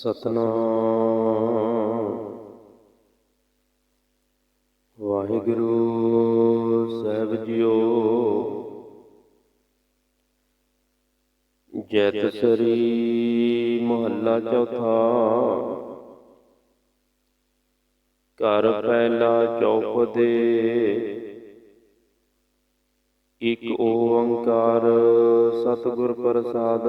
ਸਤਨਾਮ। ਵਾਹਿਗੁਰੂ ਸਾਹਿਬ ਜੀਓ। ਜੈਤ ਸ਼੍ਰੀ ਮਹੱਲਾ ਚੌਥਾ। ਘਰ ਪਹਿਲਾ ਚੌਪ ਦੇ। ਇਕ ਓੰਕਾਰ ਸਤਿਗੁਰ ਪ੍ਰਸਾਦ।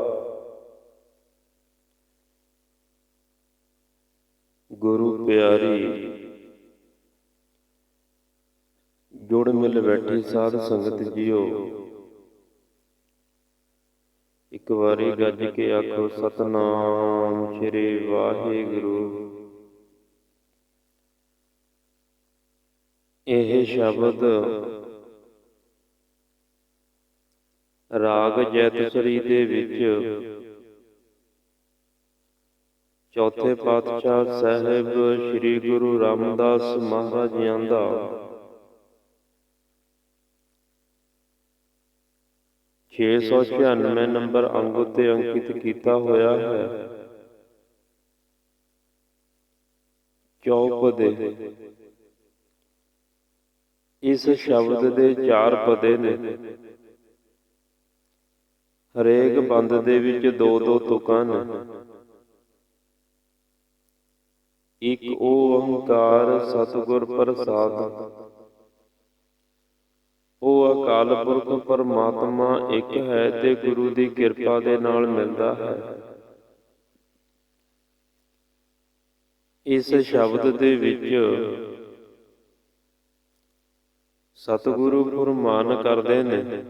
ਗੁਰੂ ਪਿਆਰੀ। ਜੁੜ ਮਿਲ ਬੈਠੀ ਸਾਧ ਸੰਗਤ ਜੀਓ। ਇੱਕ ਵਾਰੀ ਗੱਜ ਕੇ ਆਖੋ, ਸਤਨਾਮ ਸ੍ਰੀ ਵਾਹਿਗੁਰੂ। ਇਹ ਸ਼ਬਦ ਰਾਗ ਜੈਤਸਰੀ ਦੇ ਵਿੱਚ ਚੌਥੇ ਪਾਤਸ਼ਾਹ ਸਾਹਿਬ ਸ੍ਰੀ ਗੁਰੂ ਰਾਮਦਾਸ ਮਹਾਰਾਜ ਜੀਆਂ ਦਾ ਛੇ ਸੌ ਛਿਆਨਵੇਂ ਨੰਬਰ ਅੰਗ ਉੱਤੇ ਅੰਕਿਤ ਕੀਤਾ ਹੋਇਆ ਹੈ। ਚੌਪ ਦੇ ਇਸ ਸ਼ਬਦ ਦੇ ਚਾਰ ਪਦੇ ਨੇ। ਹਰੇਕ ਬੰਦ ਦੇ ਵਿੱਚ ਦੋ ਦੋ ਤੁਕਾਂ ਨੇ। ਇਕ ਓੰਕਾਰ ਸਤਿਗੁਰ ਪ੍ਰਸਾਦ। ਉਹ ਅਕਾਲ ਪੁਰਖ ਪਰਮਾਤਮਾ ਇੱਕ ਹੈ ਤੇ ਗੁਰੂ ਦੀ ਕਿਰਪਾ ਦੇ ਨਾਲ ਮਿਲਦਾ ਹੈ। ਇਸ ਸ਼ਬਦ ਦੇ ਵਿੱਚ ਸਤਿਗੁਰੂ ਫਰਮਾਨ ਕਰਦੇ ਨੇ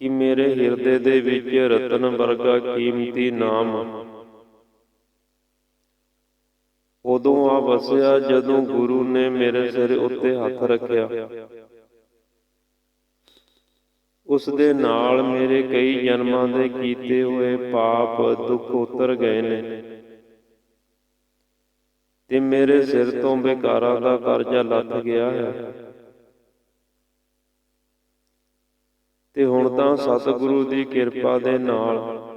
ਕਿ ਮੇਰੇ ਹਿਰਦੇ ਦੇ ਵਿੱਚ ਰਤਨ ਵਰਗਾ ਕੀਮਤੀ ਨਾਮ ਉਦੋਂ ਆ ਵਸਿਆ, ਜਦੋਂ ਗੁਰੂ ਨੇ ਮੇਰੇ ਸਿਰ ਉੱਤੇ ਹੱਥ ਰੱਖਿਆ। ਉਸ ਦੇ ਨਾਲ ਮੇਰੇ ਕਈ ਜਨਮਾਂ ਦੇ ਕੀਤੇ ਹੋਏ ਪਾਪ ਦੁੱਖ ਉਤਰ ਗਏ ਨੇ। ਤੇ ਮੇਰੇ ਸਿਰ ਤੋਂ ਬੇਕਾਰਾਂ ਦਾ ਕਰਜ਼ਾ ਲੱਥ ਗਿਆ ਹੈ। ਤੇ ਹੁਣ ਤਾਂ ਸਤਿਗੁਰੂ ਦੀ ਕਿਰਪਾ ਦੇ ਨਾਲ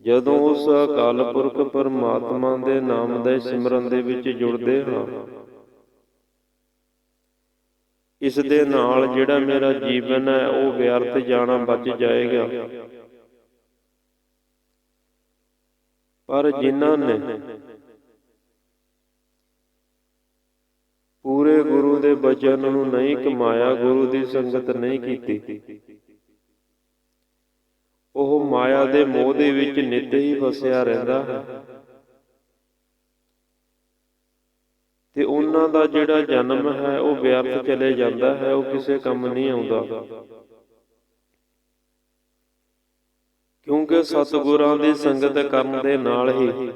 ਜਦੋਂ ਉਸ ਅਕਾਲ ਪੁਰਖ ਪਰਮਾਤਮਾ ਦੇ ਨਾਮ ਦੇ ਸਿਮਰਨ ਦੇ ਵਿੱਚ ਜੁੜਦੇ ਹਾਂ। ਇਸ ਦੇ ਨਾਲ ਜਿਹੜਾ ਮੇਰਾ ਜੀਵਨ ਹੈ, ਉਹ ਵਿਅਰਥ ਜਾਣਾ ਬਚ ਜਾਏਗਾ। ਪਰ ਜਿਨ੍ਹਾਂ ਨੇ ਪੂਰੇ ਗੁਰੂ ਦੇ ਬਚਨ ਨੂੰ ਨਹੀਂ ਕਮਾਇਆ, ਗੁਰੂ ਦੀ ਸੰਗਤ ਨਹੀਂ ਕੀਤੀ। ਉਹ ਮਾਇਆ ਦੇ ਮੋਹ ਦੇ ਵਿੱਚ ਨਿੱਤ ਹੀ ਫਸਿਆ ਰਹਿੰਦਾ ਹੈ। ਤੇ ਉਹਨਾਂ ਦਾ ਜਿਹੜਾ ਜਨਮ ਹੈ, ਉਹ ਵਿਅਰਥ ਚਲੇ ਜਾਂਦਾ ਹੈ, ਉਹ ਕਿਸੇ ਕੰਮ ਨਹੀਂ ਆਉਂਦਾ। ਕਿਉਂਕਿ ਸਤਿਗੁਰਾਂ ਦੀ ਸੰਗਤ ਕਰਨ ਦੇ ਨਾਲ ਹੀ,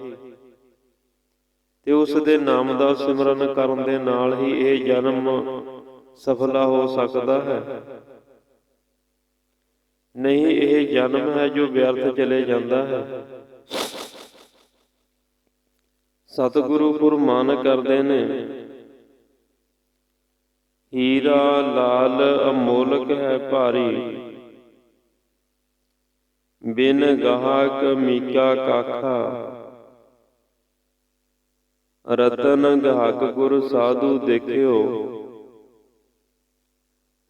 ਤੇ ਉਸ ਦੇ ਨਾਮ ਦਾ ਸਿਮਰਨ ਕਰਨ ਦੇ ਨਾਲ ਹੀ ਇਹ ਜਨਮ ਸਫਲਾ ਹੋ ਸਕਦਾ ਹੈ। ਨਹੀਂ ਇਹ ਜਨਮ ਹੈ ਜੋ ਵਿਅਰਥ ਚਲੇ ਜਾਂਦਾ ਹੈ। ਸਤਿਗੁਰੂ ਫਰਮਾਨ ਕਰਦੇ ਨੇ। ਹੀਰਾ ਲਾਲ ਅਮੋਲਕ ਹੈ ਭਾਰੀ। ਬਿਨ ਗਾਹਕ ਮੀਕਾ ਕਾਖਾ। ਰਤਨ ਗਾਹਕ ਗੁਰ ਸਾਧੂ ਦੇਖਿਓ।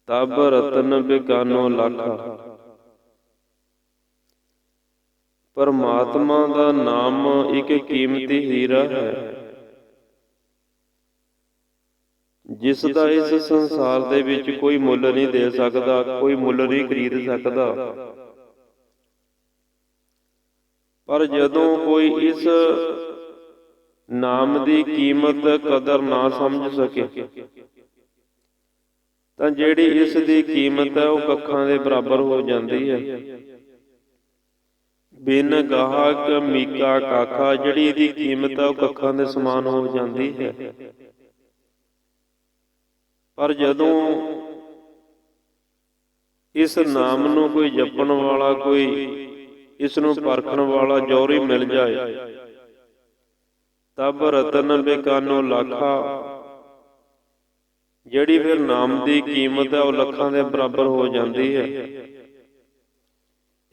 ਤਬ ਰਤਨ ਬਿਕਾਨੋ ਲੱਖਾ। ਪਰਮਾਤਮਾ ਦਾ ਨਾਮ ਇੱਕ ਕੀਮਤੀ ਹੀਰਾ ਹੈ। ਜਿਸ ਦਾ ਇਸ ਸੰਸਾਰ ਦੇ ਵਿੱਚ ਕੋਈ ਮੁੱਲ ਨਹੀਂ ਦੇ ਸਕਦਾ, ਕੋਈ ਮੁੱਲ ਨਹੀਂ ਖਰੀਦ ਸਕਦਾ। ਪਰ ਜਦੋਂ ਕੋਈ ਇਸ ਨਾਮ ਦੀ ਕੀਮਤ ਕਦਰ ਨਾ ਸਮਝ ਸਕੇ, ਤਾਂ ਜਿਹੜੀ ਇਸ ਦੀ ਕੀਮਤ ਹੈ ਉਹ ਕੱਖਾਂ ਦੇ ਬਰਾਬਰ ਹੋ ਜਾਂਦੀ ਹੈ। ਬਿਨ ਗਾਹਕ ਮੀਕਾ ਕਾਖਾ ਜਿਹੜੀ ਇਹਦੀ ਕੀਮਤ ਹੈ ਉਹ ਕੱਖਾਂ ਦੇ ਸਮਾਨ ਹੋ ਜਾਂਦੀ ਹੈ। ਪਰ ਜਦੋਂ ਇਸ ਨਾਮ ਨੂੰ ਕੋਈ ਜਪਣ ਵਾਲਾ, ਕੋਈ ਇਸ ਨੂੰ ਪਰਖਣ ਵਾਲਾ ਜੋਰੀ ਮਿਲ ਜਾਏ, ਤਬ ਰਤਨ ਬੇਕਾਨੋ ਲੱਖਾ। ਜਿਹੜੀ ਫਿਰ ਨਾਮ ਦੀ ਕੀਮਤ ਹੈ ਉਹ ਲੱਖਾਂ ਦੇ ਬਰਾਬਰ ਹੋ ਜਾਂਦੀ ਹੈ।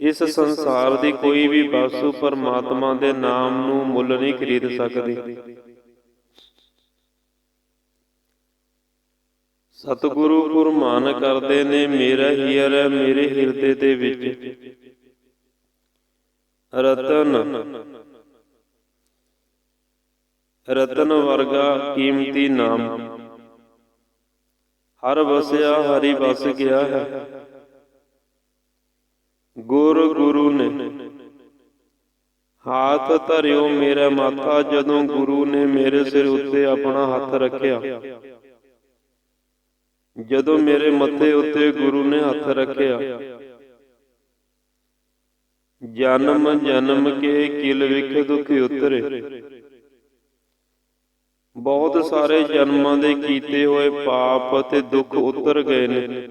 ਇਸ ਸੰਸਾਰ ਦੀ ਕੋਈ ਵੀ ਵਸਤੂ ਪਰਮਾਤਮਾ ਦੇ ਨਾਮ ਨੂੰ ਮੁੱਲ ਨਹੀਂ ਖਰੀਦ ਸਕਦੀ। ਸਤਿਗੁਰੂ ਗੁਰਮਾਨ ਕਰਦੇ ਨੇ, ਮੇਰਾ ਹੀਰ ਮੇਰੇ ਹਿਰਦੇ ਦੇ ਵਿੱਚ। ਰਤਨ। ਰਤਨ ਵਰਗਾ ਕੀਮਤੀ ਨਾਮ। ਹਰ ਵਸਿਆ ਹਰੀ ਵਸ ਗਿਆ ਹੈ। ਗੁਰ ਗੁਰੂ ਨੇ। ਹਾਥ ਧਰਿਓ ਮੇਰਾ ਮਾਥਾ ਜਦੋਂ ਗੁਰੂ ਨੇ ਮੇਰੇ ਸਿਰ ਉੱਤੇ ਆਪਣਾ ਹੱਥ ਰੱਖਿਆ। ਜਦੋਂ ਮੇਰੇ ਮੱਥੇ ਉੱਤੇ ਗੁਰੂ ਨੇ ਹੱਥ ਰੱਖਿਆ। ਜਨਮ ਜਨਮ ਕੇ ਕਿਲ ਵਿਖ ਦੁਖ ਉਤਰੇ। ਬਹੁਤ ਸਾਰੇ ਜਨਮਾਂ ਦੇ ਕੀਤੇ ਹੋਏ ਪਾਪ ਅਤੇ ਦੁੱਖ ਉਤਰ ਗਏ ਨੇ।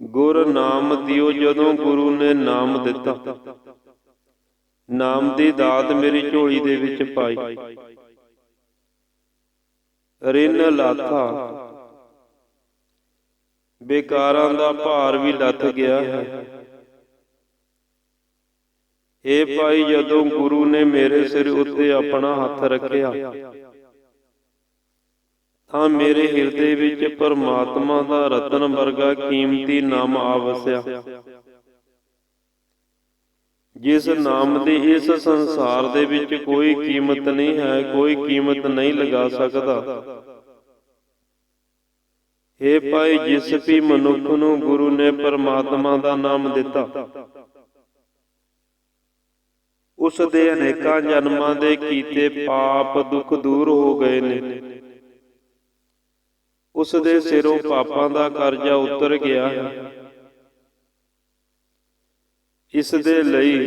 ਗੁਰ ਨਾਮ ਦਿਓ ਜਦੋਂ ਗੁਰੂ ਨੇ ਨਾਮ ਦਿੱਤਾ। ਨਾਮ ਦੀ ਦਾਤ ਮੇਰੀ ਝੋਲੀ ਦੇ ਵਿੱਚ ਪਾਈ। ਰਿਨ ਲਾਥਾ। ਬੇਕਾਰਾਂ ਦਾ ਭਾਰ ਵੀ ਲੱਥ ਗਿਆ ਹੈ। ਏ ਭਾਈ ਜਦੋਂ ਗੁਰੂ ਨੇ ਮੇਰੇ ਸਿਰ ਉੱਤੇ ਆਪਣਾ ਹੱਥ ਰੱਖਿਆ ਤਾਂ ਮੇਰੇ ਹਿਰਦੇ ਵਿੱਚ ਪਰਮਾਤਮਾ ਦਾ ਰਤਨ ਵਰਗਾ ਕੀਮਤੀ ਨਾਮ ਆ ਜਿਸ ਨਾਮ ਦੀ ਇਸ ਸੰਸਾਰ ਦੇ ਵਿੱਚ ਕੋਈ ਕੀਮਤ ਨਹੀਂ ਹੈ, ਕੋਈ ਕੀਮਤ ਨਹੀਂ ਲਗਾ ਸਕਦਾ। ਏ ਭਾਈ, ਜਿਸ ਵੀ ਮਨੁੱਖ ਨੂੰ ਗੁਰੂ ਨੇ ਪਰਮਾਤਮਾ ਦਾ ਨਾਮ ਦਿੱਤਾ, ਉਸ ਦੇ ਅਨੇਕਾਂ ਜਨਮਾਂ ਦੇ ਕੀਤੇ ਪਾਪ ਦੁੱਖ ਦੂਰ ਹੋ ਗਏ ਨੇ। ਉਸ ਦੇ ਸਿਰੋਂ ਪਾਪਾਂ ਦਾ ਕਰਜ਼ਾ ਉਤਰ ਗਿਆ। ਹੈ ਇਸ ਦੇ ਲਈ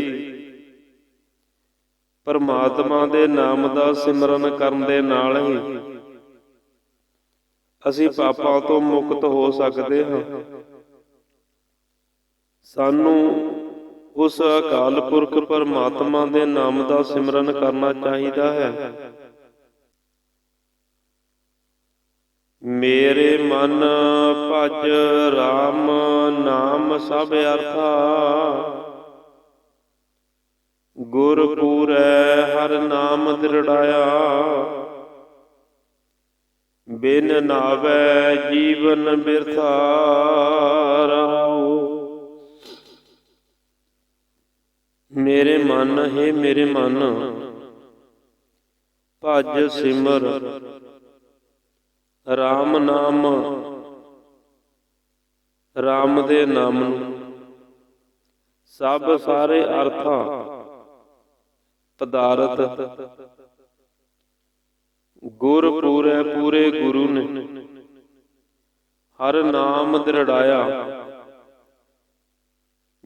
ਪਰਮਾਤਮਾ ਦੇ ਨਾਮ ਦਾ ਸਿਮਰਨ ਕਰਨ ਦੇ ਨਾਲ ਹੀ ਅਸੀਂ ਪਾਪਾਂ ਤੋਂ ਮੁਕਤ ਹੋ ਸਕਦੇ ਹਾਂ। ਸਾਨੂੰ ਉਸ ਅਕਾਲ ਪੁਰਖ ਪਰਮਾਤਮਾ ਦੇ ਨਾਮ ਦਾ ਸਿਮਰਨ ਕਰਨਾ ਚਾਹੀਦਾ ਹੈ। ਮੇਰੇ ਮਨ ਭਜ RAM ਨਾਮ ਸਭ ਅਰਥਾ। ਗੁਰ ਪੂਰੈ ਹਰ ਨਾਮ ਦਿਰੜਾਇਆ। ਬਿਨ ਨਾਵੇ ਜੀਵਨ ਬਿਰਥਾ ਰਹੋ ਮੇਰੇ ਮਨ, ਹੈ ਮੇਰੇ ਮਨ, ਭਜ ਸਿਮਰ RAM ਨਾਮ। RAM ਦੇ ਨਾਮ ਨੂੰ ਸਭ ਸਾਰੇ ਅਰਥਾਂ ਪਦਾਰਥ ਗੁਰ ਪੂਰੇ ਪੂਰੇ ਗੁਰੂ ਨੇ। ਹਰ ਨਾਮ ਦਿਰੜਾਇਆ।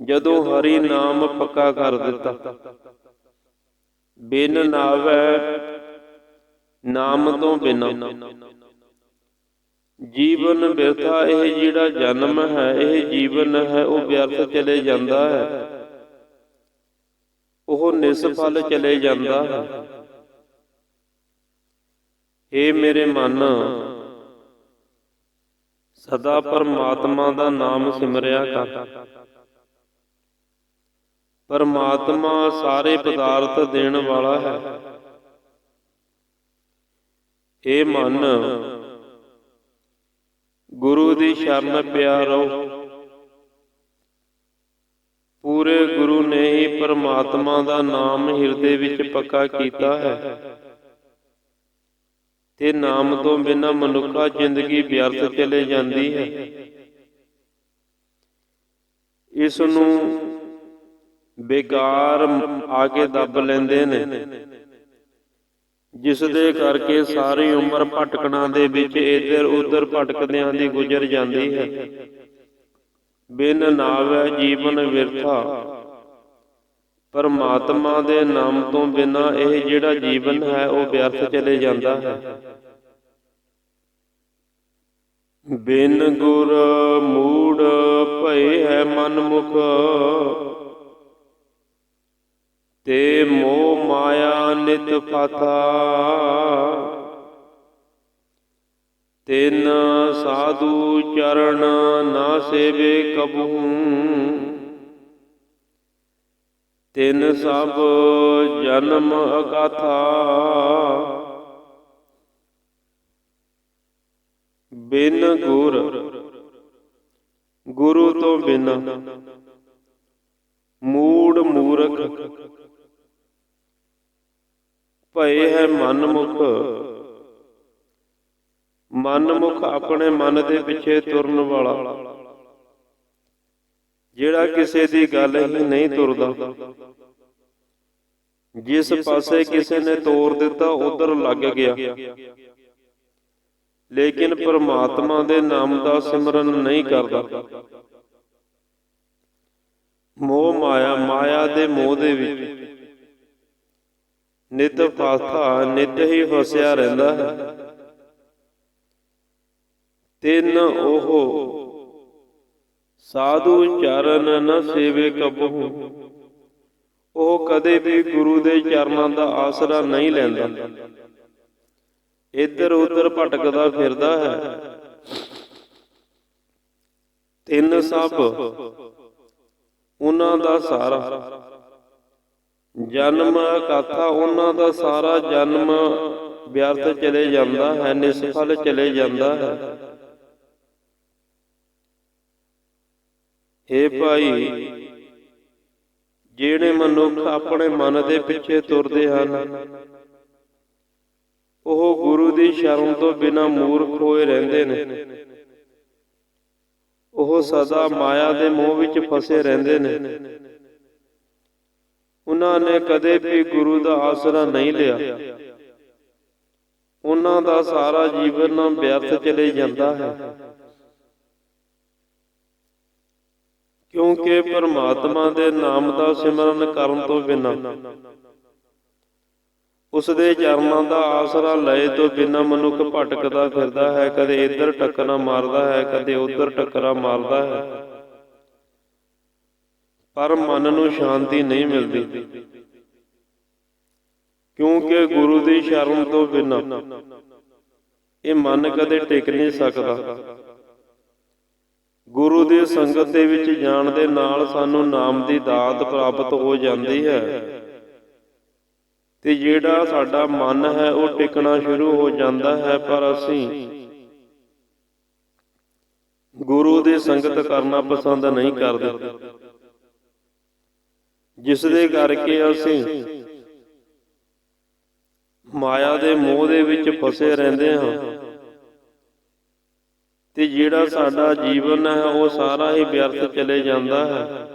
ਜਦੋਂ ਹਰੀ ਨਾਮ ਪੱਕਾ ਕਰ ਦਿੱਤਾ। ਬਿਨ ਨਾਵੇ ਨਾਮ ਤੋਂ ਬਿਨਾ। ਜੀਵਨ ਬਿਰਥਾ ਇਹ ਜਿਹੜਾ ਜਨਮ ਹੈ, ਇਹ ਜੀਵਨ ਹੈ, ਉਹ ਵਿਅਰਥ ਚਲੇ ਜਾਂਦਾ ਹੈ। ਉਹ ਨਿਸਫਲ ਚਲੇ ਜਾਂਦਾ ਹੈ। ਏ ਮੇਰੇ ਮਨ, ਸਦਾ ਪਰਮਾਤਮਾ ਦਾ ਨਾਮ ਸਿਮਰਿਆ ਕਰ। ਪਰਮਾਤਮਾ ਸਾਰੇ ਪਦਾਰਥ ਦੇਣ ਵਾਲਾ ਹੈ। ਏ ਮਨ ਗੁਰੂ ਦੀ ਸ਼ਰਨ ਪਿਆ ਪੂਰੇ ਗੁਰੂ ਨੇ ਹੀ ਪਰਮਾਤਮਾ ਦਾ ਨਾਮ ਹਿਰਦੇ ਵਿੱਚ ਪੱਕਾ ਕੀਤਾ ਹੈ। ਤੇ ਨਾਮ ਤੋਂ ਬਿਨਾ ਮਨੁੱਖਾ ਜ਼ਿੰਦਗੀ ਵਿਅਰਥ ਚਲੇ ਜਾਂਦੀ ਹੈ। ਇਸ ਨੂੰ ਬੇਕਾਰ ਆ ਕੇ ਦੱਬ ਲੈਂਦੇ ਨੇ। ਜਿਸ ਦੇ ਕਰਕੇ ਸਾਰੀ ਉਮਰ ਭਟਕਣਾ ਦੇ ਵਿੱਚ ਇੱਧਰ ਉੱਧਰ ਭਟਕਦਿਆਂ ਦੀ ਗੁਜ਼ਰ ਜਾਂਦੀ ਹੈ। ਬਿਨ ਨਾਵੈ ਜੀਵਨ ਵਿਰਥਾ। ਪਰਮਾਤਮਾ ਦੇ ਨਾਮ ਤੋਂ ਬਿਨਾ ਇਹ ਜਿਹੜਾ ਜੀਵਨ ਹੈ ਉਹ ਵਿਅਰਥ ਚਲੇ ਜਾਂਦਾ ਹੈ। ਬਿਨ ਗੁਰ ਮੂੜ ਭਏ ਹੈ ਮਨ ਮੁਖ ਤੇ ਮੋਹ ਮਾਇਆ ਨਿਤ ਫਾਥਾ ਤਿਨ ਸਾਧੂ ਚਰਨ ਨਾ ਸੇਵੇ ਕਬੂ। ਤਿਨ ਸਭ ਜਨਮ ਅਗਾਥਾ। ਬਿਨ ਗੁਰ, ਗੁਰੂ ਤੋਂ ਬਿਨ ਮੂੜ ਮੂਰਖ ਭਏ ਹੈ ਮਨ ਮੁਖ ਆਪਣੇ ਮਨ ਦੇ ਪਿੱਛੇ ਤੁਰਨ ਵਾਲਾ। ਜਿਹੜਾ ਕਿਸੇ ਦੀ ਗੱਲ ਹੀ ਨਹੀਂ ਤੁਰਦਾ। ਜਿਸ ਪਾਸੇ ਕਿਸੇ ਨੇ ਤੋਰ ਦਿੱਤਾ, ਉਧਰ ਲੱਗ ਗਿਆ। ਲੇਕਿਨ ਪਰਮਾਤਮਾ ਦੇ ਨਾਮ ਦਾ ਸਿਮਰਨ ਨਹੀਂ ਕਰਦਾ। ਮੋਹ ਮਾਇਆ ਮਾਇਆ ਦੇ ਮੋਹ ਦੇ ਵਿੱਚ। ਨਿਤ ਫਾਥਾ ਨਿਤ ਹੀ ਫਸਿਆ ਰਹਿੰਦਾ ਹੈ। ਤਿੰਨ ਉਹ ਸਾਧੂ ਚਰਨ ਨ ਸੇਵੇ ਕਬਹੂ ਉਹ ਕਦੇ ਵੀ ਗੁਰੂ ਦੇ ਚਰਨਾਂ ਦਾ ਆਸਰਾ ਨਹੀਂ ਲੈਂਦਾ। ਇੱਧਰ ਉੱਧਰ ਭਟਕਦਾ ਫਿਰਦਾ ਹੈ। ਤਿੰਨ ਸਭ, ਉਹਨਾਂ ਦਾ ਸਾਰਾ। ਜਨਮ ਕਥਾ ਉਹਨਾਂ ਦਾ ਸਾਰਾ ਜਨਮ ਵਿਅਰਥ ਚਲੇ ਜਾਂਦਾ ਹੈ, ਨਿਸਫਲ ਚਲੇ ਜਾਂਦਾ ਹੈ। ਏ ਭਾਈ, ਜਿਹੜੇ ਮਨੁੱਖ ਆਪਣੇ ਮਨ ਦੇ ਪਿੱਛੇ ਤੁਰਦੇ ਹਨ, ਉਹ ਗੁਰੂ ਦੀ ਸ਼ਰਨ ਤੋਂ ਬਿਨਾ ਮੂਰਖ ਹੋਏ ਰਹਿੰਦੇ ਨੇ। ਉਹ ਸਦਾ ਮਾਇਆ ਦੇ ਮੋਹ ਵਿੱਚ ਫਸੇ ਰਹਿੰਦੇ ਨੇ। ਉਹਨਾਂ ਨੇ ਕਦੇ ਵੀ ਗੁਰੂ ਦਾ ਆਸਰਾ ਨਹੀਂ ਲਿਆ। ਉਹਨਾਂ ਦਾ ਸਾਰਾ ਜੀਵਨ ਵਿਅਰਥ ਚਲੇ ਜਾਂਦਾ ਹੈ। ਕਿਉਂਕਿ ਪਰਮਾਤਮਾ ਦੇ ਨਾਮ ਦਾ ਸਿਮਰਨ ਕਰਨ ਤੋਂ ਬਿਨਾਂ ਉਸ ਦੇ ਚਰਨਾਂ ਦਾ ਆਸਰਾ ਲਏ ਤੋਂ ਬਿਨਾਂ ਮਨੁੱਖ ਭਟਕਦਾ ਫਿਰਦਾ ਹੈ, ਕਦੇ ਇੱਧਰ ਟੱਕਰਾਂ ਮਾਰਦਾ ਹੈ, ਕਦੇ ਉੱਧਰ ਟੱਕਰਾਂ ਮਾਰਦਾ ਹੈ। ਪਰ ਮਨ ਨੂੰ ਸ਼ਾਂਤੀ ਨਹੀਂ ਮਿਲਦੀ। ਕਿਉਂਕਿ ਗੁਰੂ ਦੀ ਸ਼ਰਨ ਤੋਂ ਬਿਨਾਂ ਇਹ ਮਨ ਕਦੇ ਟਿਕ ਨਹੀਂ ਸਕਦਾ। ਗੁਰੂ ਦੀ ਸੰਗਤ ਦੇ ਵਿੱਚ ਜਾਣ ਦੇ ਨਾਲ ਸਾਨੂੰ ਨਾਮ ਦੀ ਦਾਤ ਪ੍ਰਾਪਤ ਹੋ ਜਾਂਦੀ ਹੈ। ਤੇ ਜਿਹੜਾ ਸਾਡਾ ਮਨ ਹੈ ਉਹ ਟਿਕਣਾ ਸ਼ੁਰੂ ਹੋ ਜਾਂਦਾ ਹੈ। ਪਰ ਅਸੀਂ ਗੁਰੂ ਦੀ ਸੰਗਤ ਕਰਨਾ ਪਸੰਦ ਨਹੀਂ ਕਰਦੇ। ਜਿਸ ਦੇ ਕਰਕੇ ਅਸੀਂ ਮਾਇਆ ਦੇ ਮੋਹ ਦੇ ਵਿੱਚ ਫਸੇ ਰਹਿੰਦੇ ਹਾਂ। ਤੇ ਜਿਹੜਾ ਸਾਡਾ ਜੀਵਨ ਹੈ, ਉਹ ਸਾਰਾ ਹੀ ਵਿਅਰਥ ਚਲੇ ਜਾਂਦਾ ਹੈ।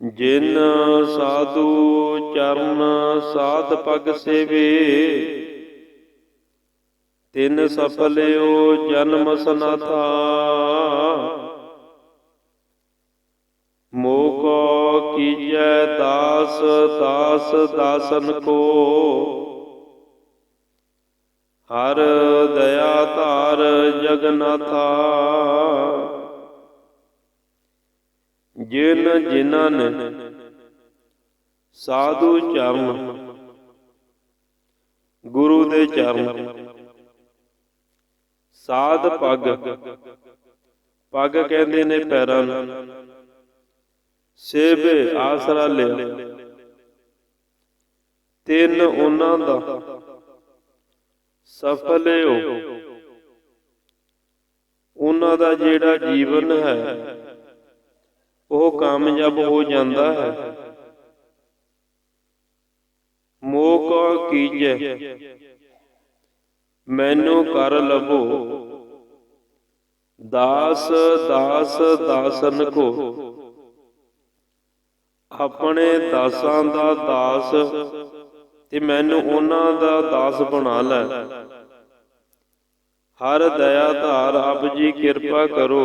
ਜਿਨ ਸਾਧੂ ਚਰਨ ਸਾਧ ਪਗ ਸੇਵੇ, ਤਿਨ ਸਫਲਿਓ ਜਨਮ ਸਨਾਥਾ। ਮੋਕੋ ਕੀਜੈ ਦਾਸ ਦਾਸ ਦਾਸਨ ਕੋ। ਹਰ ਦਇਆ ਧਾਰ ਜਗਨਾਥਾ। ਜਿਨ ਜਿਨ੍ਹਾਂ ਸਾਧੂ ਚਰਨ ਗੁਰੂ ਦੇ ਚਰਨ ਸਾਧ ਪੱਗ ਪੱਗ ਕਹਿੰਦੇ ਨੇ ਪੈਰਾਂ ਨੂੰ। ਸੇਬੇ ਆਸਰਾ ਲਿਆ। ਤਿੰਨ ਉਹਨਾਂ ਦਾ ਸਫਲਿਓ ਉਹਨਾਂ ਦਾ ਜਿਹੜਾ ਜੀਵਨ ਹੈ, ਉਹ ਕਾਮਯਾਬ ਹੋ ਜਾਂਦਾ ਹੈ। ਮੋਹ ਕੋ ਕੀਜੈ, ਮੈਨੂੰ ਕਰ ਲਵੋ। ਦਾਸ ਦਾਸ, ਦਾਸਨ ਕੋ। ਆਪਣੇ ਦਾਸਾਂ ਦਾ ਦਾਸ ਤੇ ਮੈਨੂੰ ਉਹਨਾਂ ਦਾ ਦਾਸ ਬਣਾ ਲੈ। ਹਰ ਦਇਆ ਧਾਰ ਆਪ ਜੀ ਕਿਰਪਾ ਕਰੋ।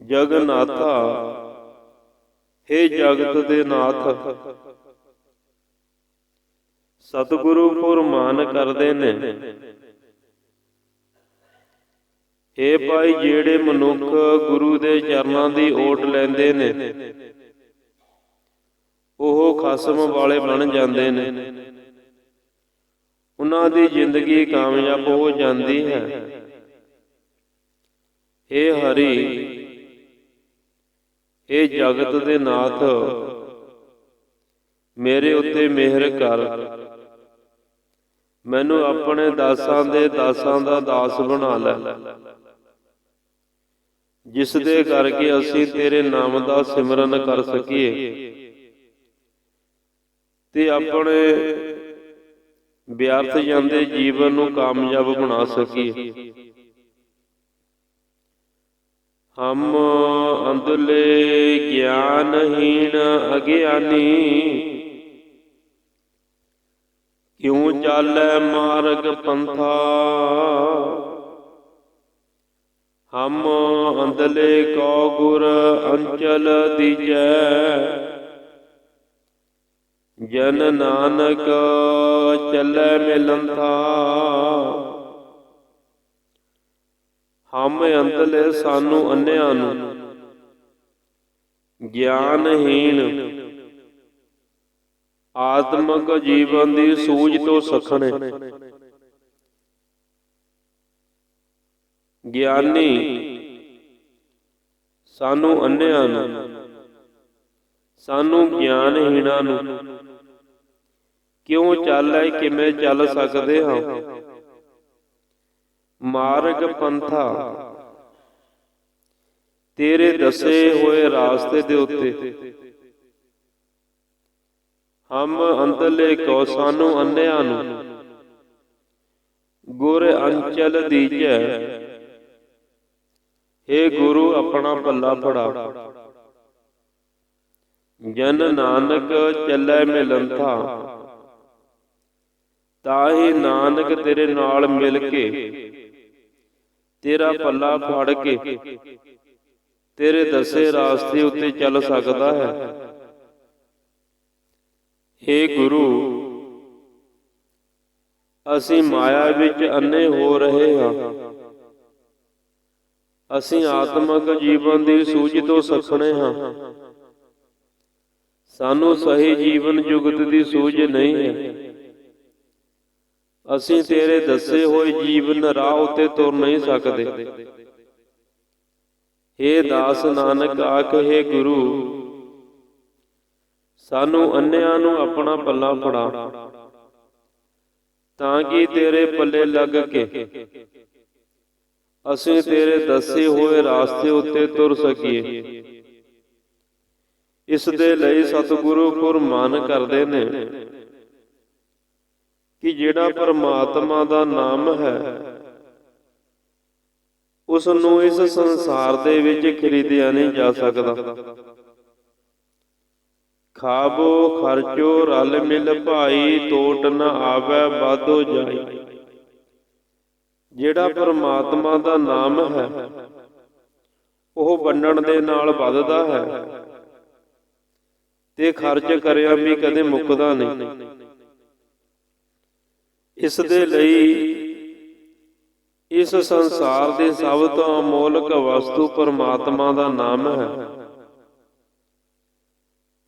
ਜਗਨਾਥਾ हे ਜਗਤ ਦੇ ਨਾਥ। ਸਤਿਗੁਰੂ ਫੁਰਮਾਨ ਕਰਦੇ ਨੇ ਏ ਭਾਈ ਜਿਹੜੇ ਮਨੁੱਖ ਗੁਰੂ ਦੇ ਚਰਨਾਂ ਦੀ ਓਟ ਲੈਂਦੇ ਨੇ ਉਹ ਖਸਮ ਵਾਲੇ ਬਣ ਜਾਂਦੇ ਨੇ। ਉਹਨਾਂ ਦੀ ਜ਼ਿੰਦਗੀ ਕਾਮਯਾਬ ਹੋ ਜਾਂਦੀ ਹੈ। ਏ ਹਰੀ ਏ ਜਗਤ ਦੇ ਨਾਥ, ਮੇਰੇ ਉੱਤੇ ਮਿਹਰ ਕਰ। ਮੈਨੂੰ ਆਪਣੇ ਦਾਸਾਂ ਦੇ ਦਾਸਾਂ ਦਾ ਦਾਸ ਬਣਾ ਲੈ। ਜਿਸ ਦੇ ਕਰਕੇ ਅਸੀਂ ਤੇਰੇ ਨਾਮ ਦਾ ਸਿਮਰਨ ਕਰ ਸਕੀਏ। ਤੇ ਆਪਣੇ ਵਿਅਰਥ ਜਾਂਦੇ ਜੀਵਨ ਨੂੰ ਕਾਮਯਾਬ ਬਣਾ ਸਕੀਏ। ਹਮ ਅੰਧਲੇ ਗਿਆਨਹੀਣ ਅਗਿਆਨੀ, ਕਿਉ ਚਾਲੈ ਮਾਰਗ ਪੰਥਾ? ਹਮ ਅੰਧਲੇ ਕੋ ਗੁਰ ਅੰਚਲ ਦੀਜੈ ਜਨ ਨਾਨਕ ਚੱਲੈ ਮਿਲੰਥਾ ਹਮ ਅੰਤਲੇ ਸਾਨੂੰ ਅੰਨਿਆਂ ਨੂੰ। ਗਿਆਨਹੀਣ। ਆਤਮਕ ਜੀਵਨ ਦੀ ਸੂਝ ਤੋਂ ਸਖਣੇ। ਗਿਆਨੀ, ਸਾਨੂੰ ਅੰਨਿਆਂ ਨੂੰ। ਸਾਨੂੰ ਗਿਆਨਹੀਣਾਂ ਨੂੰ। ਕਿਉਂ ਚੱਲੈ ਕਿਵੇਂ ਚੱਲ ਸਕਦੇ ਹਾਂ? ਮਾਰਗ ਪੰਥਾ। ਤੇਰੇ ਦੱਸੇ ਹੋਏ ਰਾਸਤੇ ਦੇ ਉੱਤੇ। ਹਮ ਅੰਤਲੇ ਕੋ ਸਾਨੂੰ ਅੰਨਿਆਂ ਨੂੰ। ਗੁਰ ਅੰਚਲ ਦੀਜੈ। ਏ ਗੁਰੂ, ਆਪਣਾ ਪੱਲਾ ਫੜਾ। ਜਨ ਨਾਨਕ ਚੱਲੈ ਮਿਲੰਥਾ। ਤਾਹੀ ਨਾਨਕ ਤੇਰੇ ਨਾਲ ਮਿਲ ਕੇ, ਤੇਰਾ ਪੱਲਾ ਫੜ ਕੇ, ਤੇਰੇ ਦੱਸੇ ਰਾਸਤੇ ਉੱਤੇ ਚੱਲ ਸਕਦਾ ਹੈ। ਏ ਗੁਰੂ, ਅਸੀਂ ਮਾਇਆ ਵਿੱਚ ਅੰਨੇ ਹੋ ਰਹੇ ਹਾਂ। ਅਸੀਂ ਆਤਮਿਕ ਜੀਵਨ ਦੀ ਸੂਝ ਤੋਂ ਸਖਣੇ ਹਾਂ। ਸਾਨੂੰ ਸਹੀ ਜੀਵਨ ਜੁਗਤ ਦੀ ਸੂਝ ਨਹੀਂ ਹੈ। ਅਸੀਂ ਤੇਰੇ ਦੱਸੇ ਹੋਏ ਜੀਵਨ ਰਾਹ ਉਤੇ ਤੁਰ ਨਹੀਂ ਸਕਦੇ। हे ਦਾਸ ਨਾਨਕ ਆਖੇ ਗੁਰੂ। ਸਾਨੂੰ ਅੰਨਿਆਂ ਨੂੰ ਆਪਣਾ ਪੱਲਾ ਫੜਾ। ਤਾਂ ਕਿ ਤੇਰੇ ਪੱਲੇ ਲੱਗ ਕੇ ਅਸੀਂ ਤੇਰੇ ਦੱਸੇ ਹੋਏ ਰਾਸਤੇ ਉੱਤੇ ਤੁਰ ਸਕੀਏ। ਇਸ ਦੇ ਲਈ ਸਤਿਗੁਰੂ ਫੁਰਮਾਨ ਕਰਦੇ ਨੇ ਕਿ ਜਿਹੜਾ ਪਰਮਾਤਮਾ ਦਾ ਨਾਮ ਹੈ ਉਸ ਨੂੰ ਇਸ ਸੰਸਾਰ ਦੇ ਵਿੱਚ ਖਰੀਦਿਆ ਨਹੀਂ ਜਾ ਸਕਦਾ। ਖਾਬੋ ਖਰਚੋ ਰਲ ਮਿਲ ਭਾਈ ਟੋਟ ਨ ਆਵੇ ਬਾਦੋ ਜਾਈ। ਜਿਹੜਾ ਪਰਮਾਤਮਾ ਦਾ ਨਾਮ ਹੈ ਉਹ ਵੰਡਣ ਦੇ ਨਾਲ ਵੱਧਦਾ ਹੈ। ਤੇ ਖਰਚ ਕਰਿਆ ਵੀ ਕਦੇ ਮੁੱਕਦਾ ਨਹੀਂ। ਇਸ ਦੇ ਲਈ ਇਸ ਸੰਸਾਰ ਦੇ ਸਭ ਤੋਂ ਅਮੋਲਕ ਵਸਤੂ ਪਰਮਾਤਮਾ ਦਾ ਨਾਮ ਹੈ।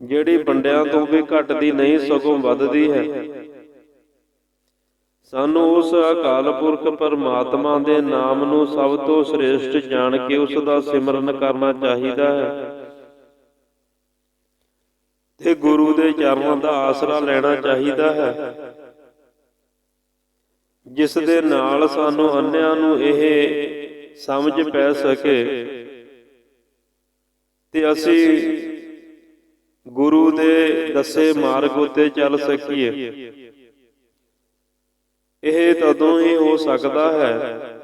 ਜਿਹੜੀ ਬੰਡਿਆਂ ਤੋਂ ਵੀ ਘਟਦੀ ਨਹੀਂ ਸਗੋਂ ਵੱਧਦੀ ਹੈ। ਸਾਨੂੰ ਉਸ ਅਕਾਲ ਪੁਰਖ ਪਰਮਾਤਮਾ ਦੇ ਨਾਮ ਨੂੰ ਸਭ ਤੋਂ ਸ੍ਰੇਸ਼ਟ ਜਾਣ ਕੇ ਉਸ ਦਾ ਸਿਮਰਨ ਕਰਨਾ ਚਾਹੀਦਾ ਹੈ। ਤੇ ਗੁਰੂ ਦੇ ਚਰਨਾਂ ਦਾ ਆਸਰਾ ਲੈਣਾ ਚਾਹੀਦਾ ਹੈ। ਜਿਸ ਦੇ ਨਾਲ ਸਾਨੂੰ ਅੰਨਿਆਂ ਨੂੰ ਇਹ ਸਮਝ ਪੈ ਸਕੇ ਤੇ ਅਸੀਂ ਗੁਰੂ ਦੇ ਦੱਸੇ ਮਾਰਗ ਉਤੇ ਚੱਲ ਸਕੀਏ। ਇਹ ਤਦੋਂ ਹੀ ਹੋ ਸਕਦਾ ਹੈ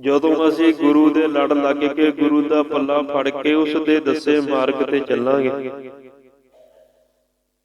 ਜਦੋਂ ਅਸੀਂ ਗੁਰੂ ਦੇ ਲੜ ਲੱਗ ਕੇ ਗੁਰੂ ਦਾ ਪੱਲਾ ਫੜ ਕੇ ਉਸ ਦੇ ਦੱਸੇ ਮਾਰਗ ਤੇ ਚੱਲਾਂਗੇ।